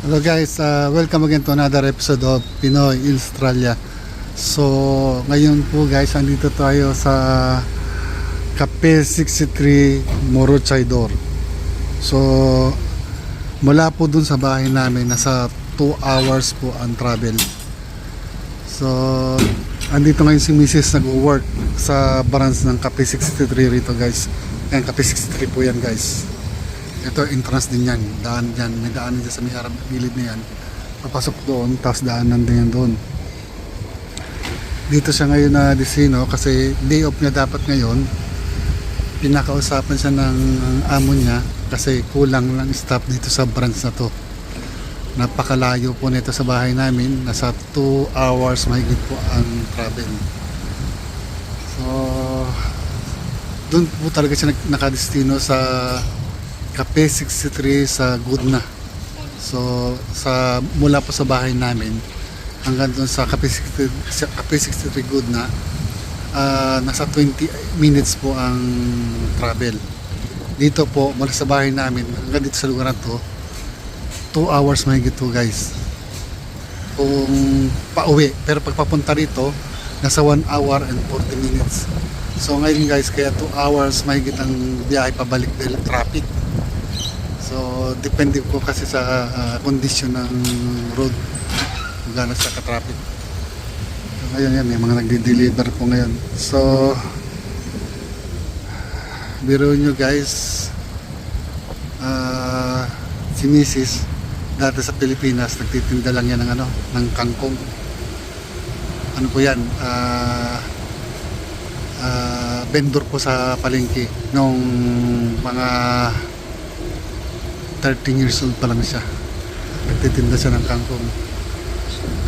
Hello guys, uh, welcome again to another episode of Pinoy in Australia. So, ngayon po guys, andito tayo sa Cafe 63 Morochaydor. So, mula po dun sa bahay namin, nasa 2 hours po ang travel. So, andito ngayon si Mrs. nag-work sa branch ng Cafe 63 rito guys. Ayan, Cafe 63 po yan guys. Ito entrance din yan. Daan dyan. May daan dyan sa may harap gilid na yan. Papasok doon, tapos daanan din yan doon. Dito siya ngayon na disino kasi day off niya dapat ngayon. Pinakausapan siya ng amo niya kasi kulang lang staff dito sa branch na to. Napakalayo po nito sa bahay namin. Nasa 2 hours mahigit po ang travel. So, doon po talaga siya nakadestino sa Cafe 63 sa Gudna. So, sa mula po sa bahay namin hanggang doon sa Cafe 63, sa Cafe 63 Gudna, ah, nasa 20 minutes po ang travel. Dito po, mula sa bahay namin hanggang dito sa lugar na to, 2 hours mahigit to guys. Kung pauwi. Pero pag papunta rito, nasa 1 hour and 40 minutes. So ngayon guys, kaya 2 hours mahigit ang biyahe pabalik dahil traffic. So depende po kasi sa kondisyon ng road kung gaano siya ka-traffic. Ngayon yan, may mga nagde-deliver po ngayon. So biro nyo guys ah si Mrs. dati sa Pilipinas nagtitinda lang yan ng ano ng kangkong ano po yan ah ah, vendor po sa palengke nung mga 13 years old pa lang siya. Nagtitinda siya ng kangkong.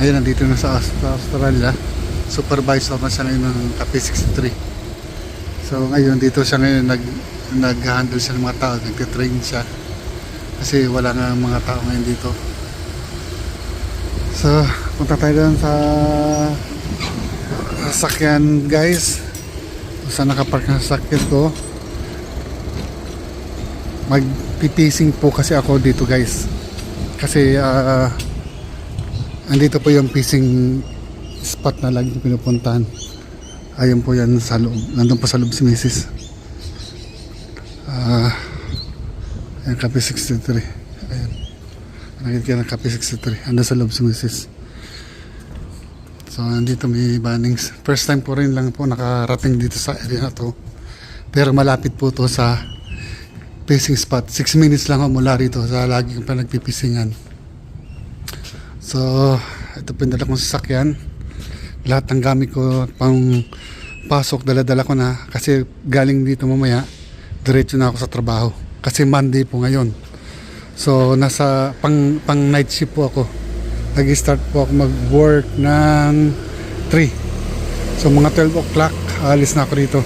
Ngayon nandito na sa, Aus- sa Australia. Supervisor na siya ngayon ng Cafe 63 so ngayon dito siya ngayon nag nag-handle siya ng mga tao nagtitrain siya. Kasi wala nga mga tao ngayon dito. So punta tayo doon sa sasakyan guys. Saan nakapark ang sasakyan ko magpipising po kasi ako dito guys kasi ah andito po yung pising spot na lagi pinupuntahan ayun po yan sa loob nandun po sa loob si Mrs. ah Ayan, Cafe 63. Ayan. Nakikita ng Cafe 63. Ando sa loob si Mrs. So, nandito may bannings. First time po rin lang po nakarating dito sa area na to. Pero malapit po to sa fishing spot. 6 minutes lang ako mula rito sa lagi kong pa nagpipisingan. So, ito po yung dala kong sasakyan. Lahat ng gamit ko pang pasok, dala-dala ko na. Kasi galing dito mamaya, diretso na ako sa trabaho. Kasi Monday po ngayon. So, nasa pang, pang night shift po ako. Nag-start po ako mag-work ng 3. So, mga 12 o'clock, alis na ako rito.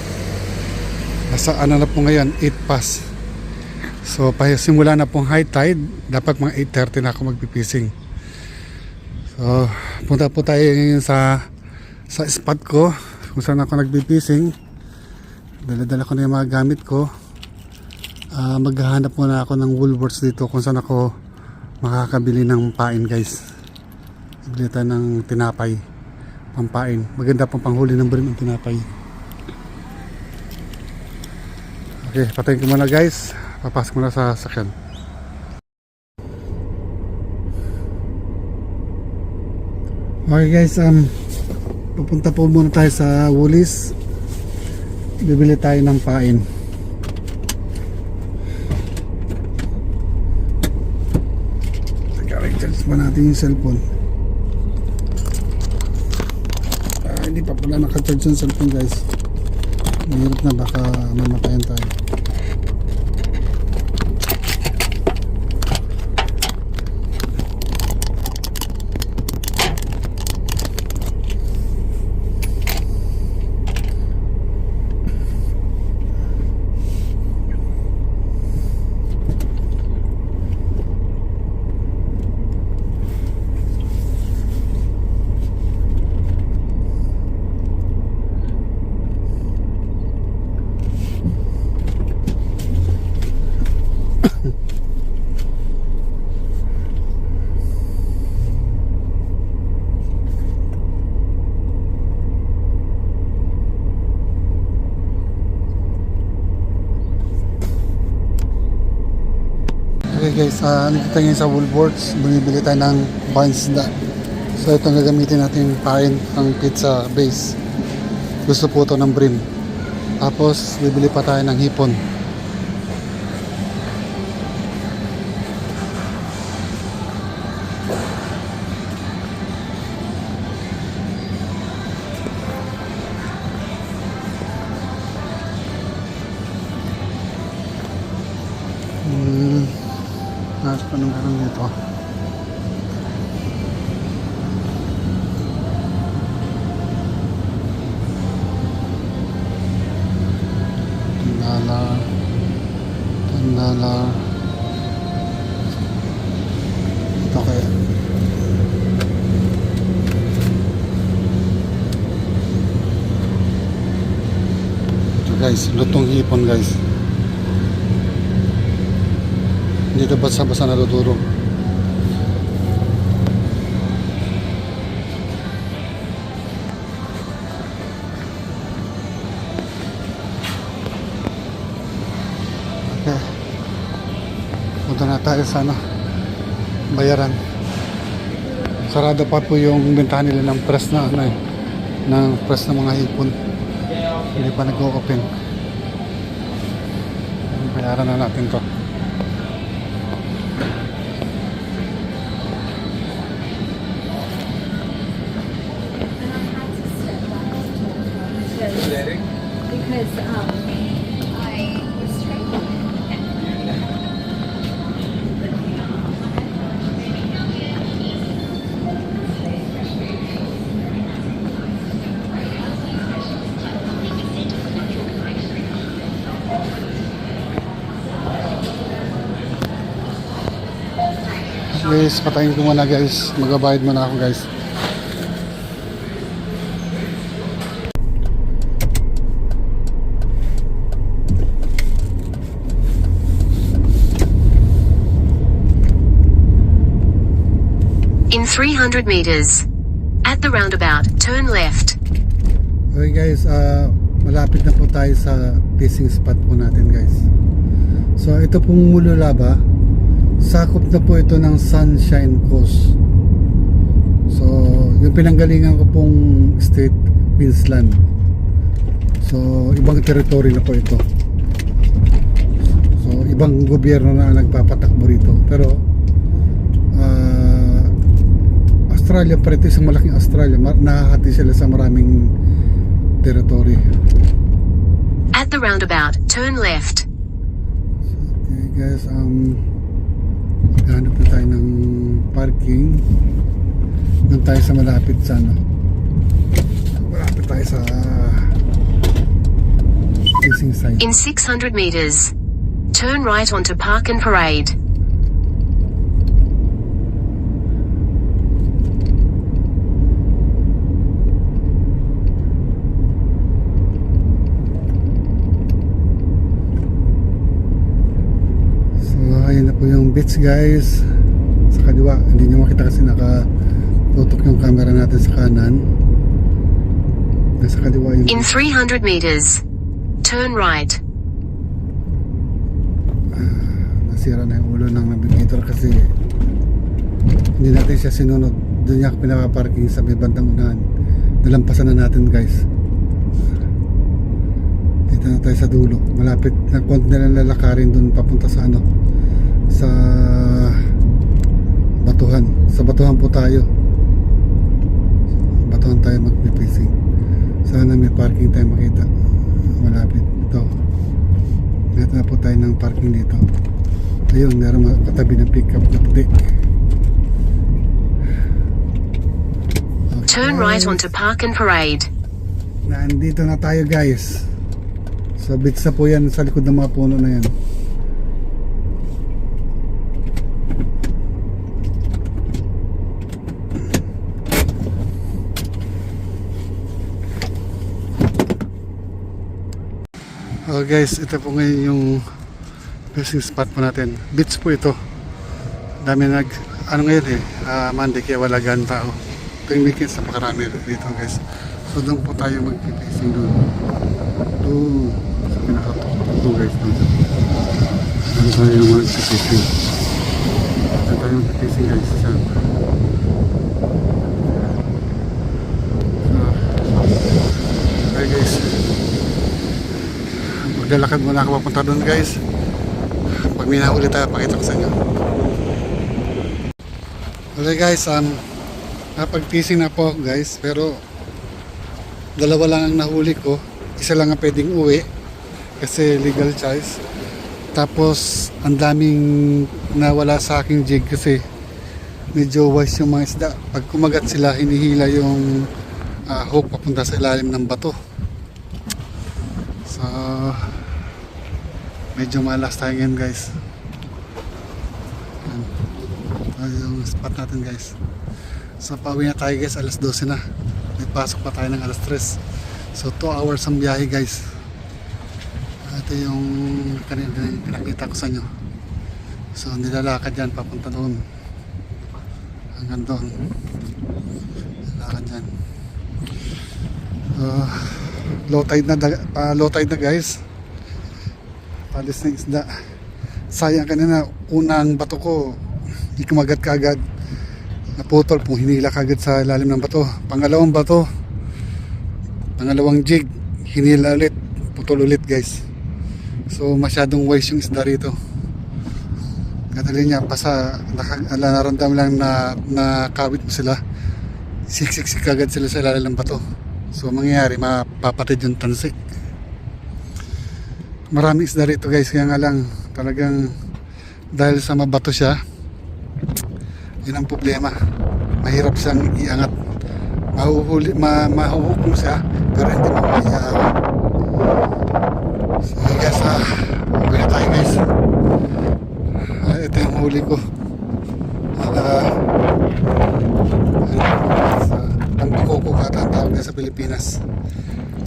Nasa ano na po ngayon, 8 past. So, simula na pong high tide, dapat mga 8.30 na ako magpipising. So, punta po tayo ngayon sa sa spot ko kung saan ako nagpipising. Dala-dala ko na yung mga gamit ko. Ah, maghahanap muna ako ng Woolworths dito kung saan ako makakabili ng pain guys. Bili tayo ng tinapay. Pampain. Maganda pang panghuli ng brim ng tinapay. Okay, patayin ko muna guys. Papasok muna sa sakyan. Okay guys, um, pupunta po muna tayo sa Woolies. Bibili tayo ng pain. Naka-recharge pa natin yung cellphone. Ah, hindi pa pala naka-charge yung cellphone guys. Mahirap na baka mamatayan tayo. Guys, uh, nandito ngayon sa Woolworths, bumibili tayo ng pansda. So ito ang gagamitin natin pain ng pizza base. Gusto po ito ng brim. Tapos bibili pa tayo ng hipon. Guys, lutong hipon guys. Dito basa-basa natuturo. Okay. Punta na tayo sa ano, bayaran. Sarado pa po yung bentahan nila ng press na ano eh, ng press ng mga hipon. Hindi pa nag-open. Bayaran na natin to. Guys, patayin ko muna guys. Magabayad muna ako guys. In 300 meters. At the roundabout, turn left. Okay guys, ah malapit na po tayo sa fishing spot po natin guys. So ito pong Mululaba, sakop na po ito ng Sunshine Coast. So yung pinanggalingan ko pong state, Queensland. So ibang territory na po ito. So ibang gobyerno na nagpapatakbo rito. Pero ah, Australia pa rin isang malaking Australia. Nakahati sila sa maraming territory. At the roundabout, turn left. Okay guys, um maghanap na tayo ng parking. Doon tayo sa malapit sa ano. Malapit tayo sa. In 600 meters. Turn right onto Park and Parade. So ayun na po yung beach guys. Sa kaliwa, hindi nyo makita kasi nakatutok yung camera natin sa kanan. Nasa kaliwa yung In 300 meters. Turn right. nasira na yung ulo ng navigator kasi hindi natin siya sinunod doon niya ako pinaka-parking sa may bandang unahan nalampasan na natin guys dito na tayo sa dulo malapit na konti na lalakarin doon papunta sa ano sa batuhan sa batuhan po tayo batuhan tayo magpipissing sana may parking tayo makita malapit ito Dito na po tayo ng parking dito. Ayun, meron katabi ng pickup na puti. Okay. Turn right onto Park and Parade. Nandito na tayo guys. Sa beach na po yan sa likod ng mga puno na yan. Oh guys, ito po ngayon yung fishing spot po natin. Beach po ito. Dami nag, ano ngayon eh, ah, Monday kaya wala gan tao. Tuwing weekends napakarami dito guys. So doon po tayo mag-fishing doon. Doon. Sa pinakatok doon guys. Doon. Doon tayo mag-fishing. Ito tayo fishing guys. Sa So, okay guys. Maglalakad muna ako papunta doon guys. Pag may nahuli tayo, pakita ko sa inyo. Okay guys, um, napag-fishing na po guys, pero dalawa lang ang nahuli ko. Isa lang ang pwedeng uwi kasi legal choice. Tapos, ang daming nawala sa aking jig kasi medyo wise yung mga isda. Pag kumagat sila, hinihila yung ah, hook papunta sa ilalim ng bato. So, medyo malas tayo ngayon guys. Yan. Ito yung spot natin guys. So, pauwi na tayo guys, alas 12 na. May pasok pa tayo ng alas 3. So, 2 hours ang biyahe guys. Ito yung kanina pinakita ko sa inyo. So, nilalakad yan papunta doon. Hanggang doon. Nilalakad yan. Uh, low tide na, pa low tide na guys. Palis na isda. Sayang kanina, unang bato ko, di kumagat kagad. Naputol, kung hinila kagad sa ilalim ng bato. Pangalawang bato, pangalawang jig, hinila ulit, putol ulit guys. So masyadong wise yung isda rito. Kadali niya, naka- naramdam lang na nakawit mo sila. Siksik-sik agad sila sa ilalim ng bato. So mangyayari, mapapatid yung tansi. Maraming isda rito guys, kaya nga lang talagang dahil sa mabato siya, yun ang problema. Mahirap siyang iangat. Mahuhuli, ma, mahuhukom siya, pero hindi mo maiangat. So guys, ah, uwi na tayo guys. Ah, ito yung huli ko. Uh, sa Tampakoko kata ang tawag sa Pilipinas.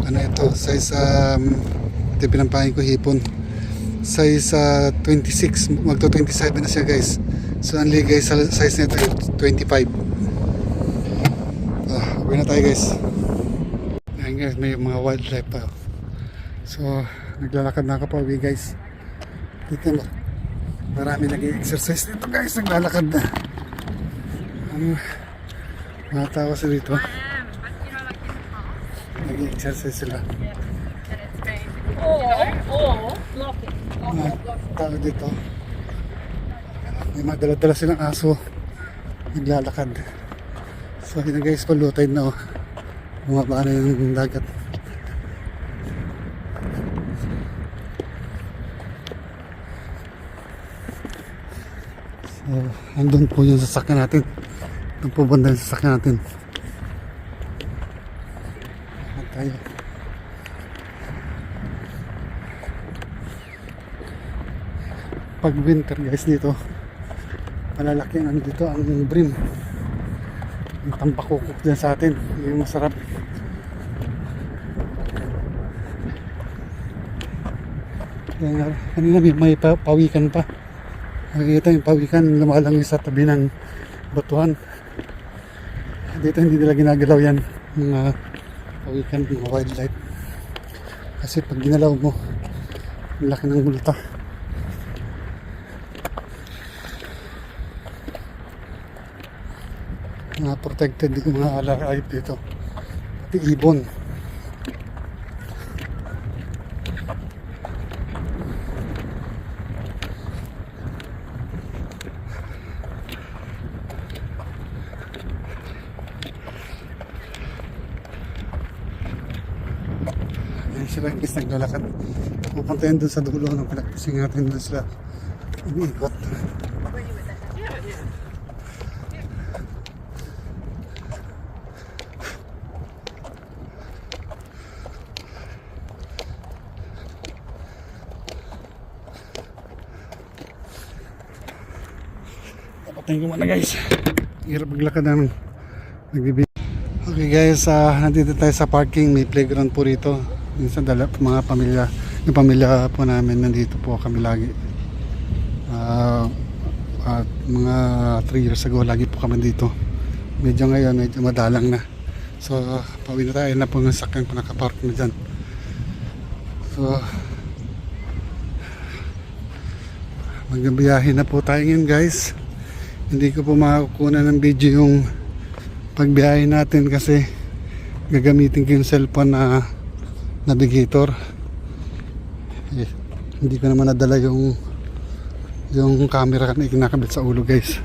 Ano ito? Size, um, ito yung pinampahin ko hipon. Size ah, 26, magto 27 na siya guys. So ang ligay sa size nito yung 25. Ah, uwi na tayo guys. Ayan guys, may mga wildlife pa. So, naglalakad na ako pa uwi guys. Dito mo. Marami nag-exercise dito guys. Naglalakad na. Ano, mga tao sa dito. Nag-exercise sila. Mga tao dito. May mga dala-dala silang aso. Naglalakad. So, yun guys, palutay na oh. Bumaba na yung dagat. So, andun po yung sasakyan natin. Doon po banda yung sasakyan natin. Ayan tayo. Pag winter guys dito, malalaki ang ano dito, ang brim. Yung tambakukok dyan sa atin. Yung masarap. Kaya nga, kanina may, may pa- pawikan pa. Nakikita yung pawikan lumalang sa tabi ng batuhan. Dito hindi nila ginagalaw yan mga pawikan ng wildlife. Kasi pag ginalaw mo, laki ng multa. Mga protected yung mga alaayip dito. Pati ibon. Sila guys naglalakad. Pupunta yan dun sa dulo ng pinagpusing natin doon sila. Umiikot. Papatayin ko muna guys. Hirap maglakad namin. Nagbibig. Okay guys, ah nandito tayo sa parking. May playground po rito. Minsan dala mga pamilya. Yung pamilya po namin nandito po kami lagi. Ah, at mga 3 years ago lagi po kami dito. Medyo ngayon medyo madalang na. So, pauwi na tayo na po ng sakyan ko nakapark na dyan. So, magbibiyahe na po tayo ngayon guys. Hindi ko po makakukuha ng video yung pagbiyahe natin kasi gagamitin ko yung cellphone na navigator. Eh, hindi ko naman nadala yung yung camera na ikinakabit sa ulo guys.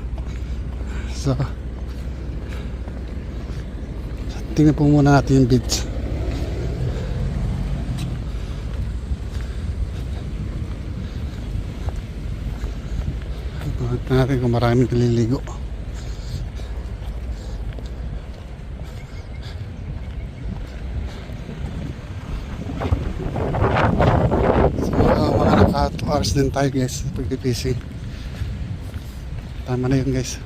So, tingnan po muna natin yung beach. Tingnan natin kung maraming naliligo. So, mga naka 2 hours din tayo guys pagpipising. Tama na yun guys.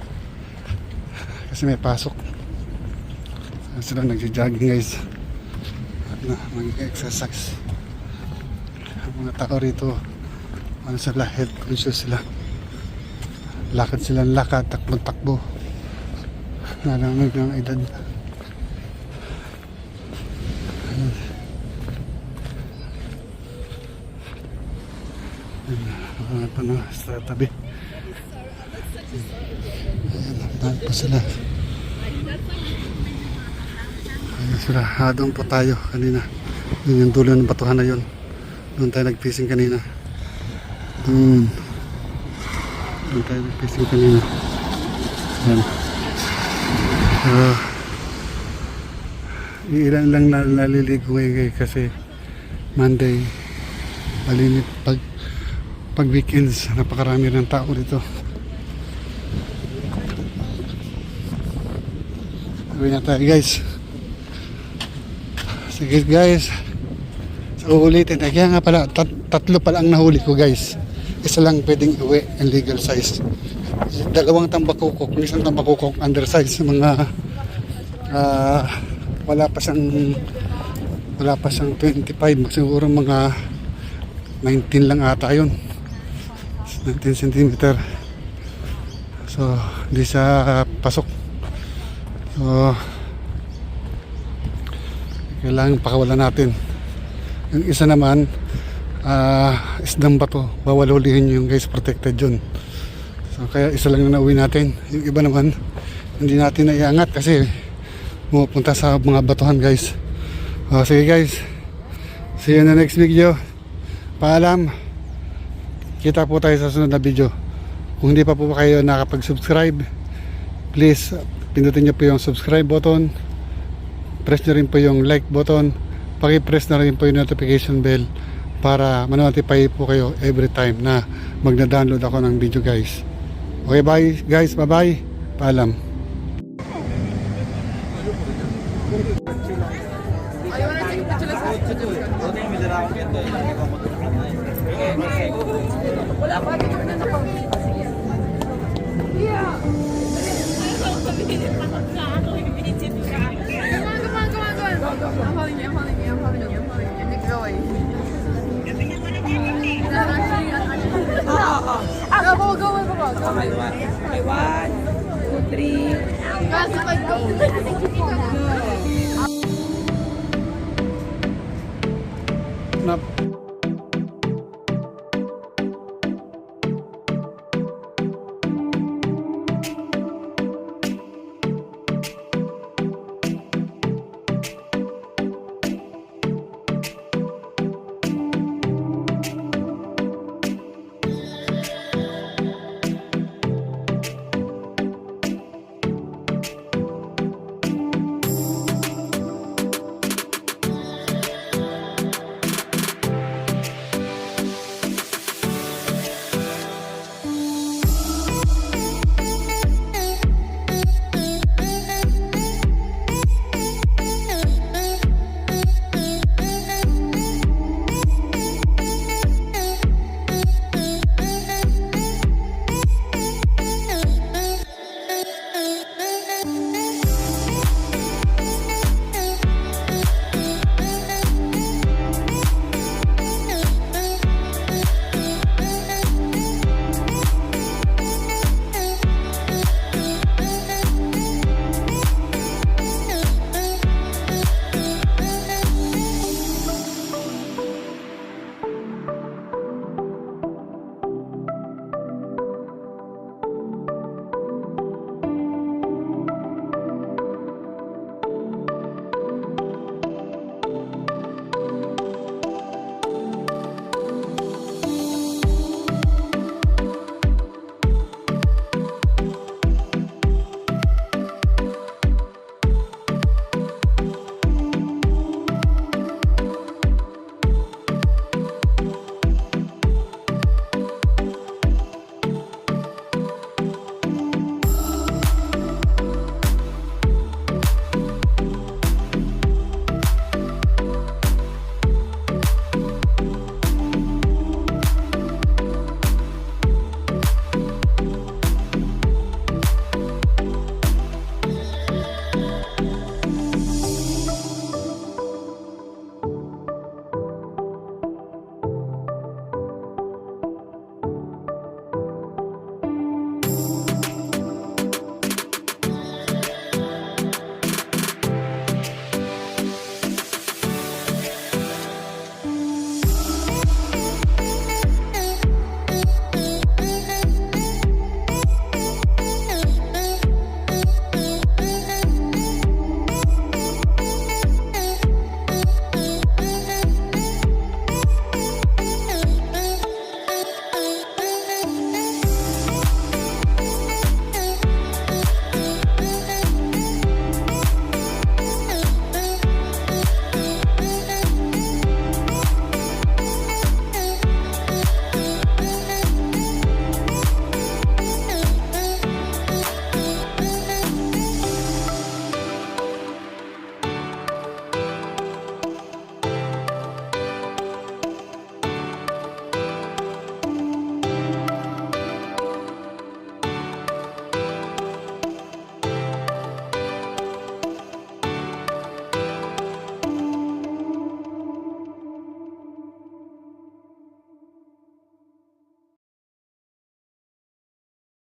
Kasi may pasok. Sila nagja-jogging guys. At na, mag-exercise. Mga tao rito, ano sila, health conscious sila. Lakad sila ng lakad, takbo-takbo. Nalamig ng edad. Ano pa na sa tabi. Ayan, po sila. Ayan sila. Doon po tayo kanina. Yun yung dulo ng batuhan na yun. Doon tayo nag-fishing kanina. Doon. Doon tayo nag-fishing kanina. Ayan. Ah, ilan lang na naliligo ngayon kasi Monday. Malinit pag pag weekends. Napakarami ng tao dito. Uwi na tayo guys. Sige guys. So ulitin eh, kaya nga pala tat- tatlo pala ang nahuli ko guys isa lang pwedeng uwi ang legal size. Dalawang tambakukok isang tambakukok undersize mga ah, wala pa siyang wala pa siyang 25 siguro mga 19 lang ata yun. 19 cm so hindi siya pasok. So kailangan pakawalan natin. Yung isa naman ah isdang bato bawal hulihin yung guys protected yun. So kaya isa lang na nauwi natin. Yung iba naman hindi natin naiangat kasi pumupunta sa mga batuhan guys. O sige guys. See you in the next video. Paalam. Kita po tayo sa sunod na video. Kung hindi pa po kayo nakapag-subscribe please pindutin nyo po yung subscribe button. Press nyo rin po yung like button. Paki-press na rin po yung notification bell para manotify po kayo every time na magna-download ako ng video guys. Okay bye guys. Bye bye paalam Come Go, go, go, go, go. Okay, one. Okay, one, two, three. It's like go.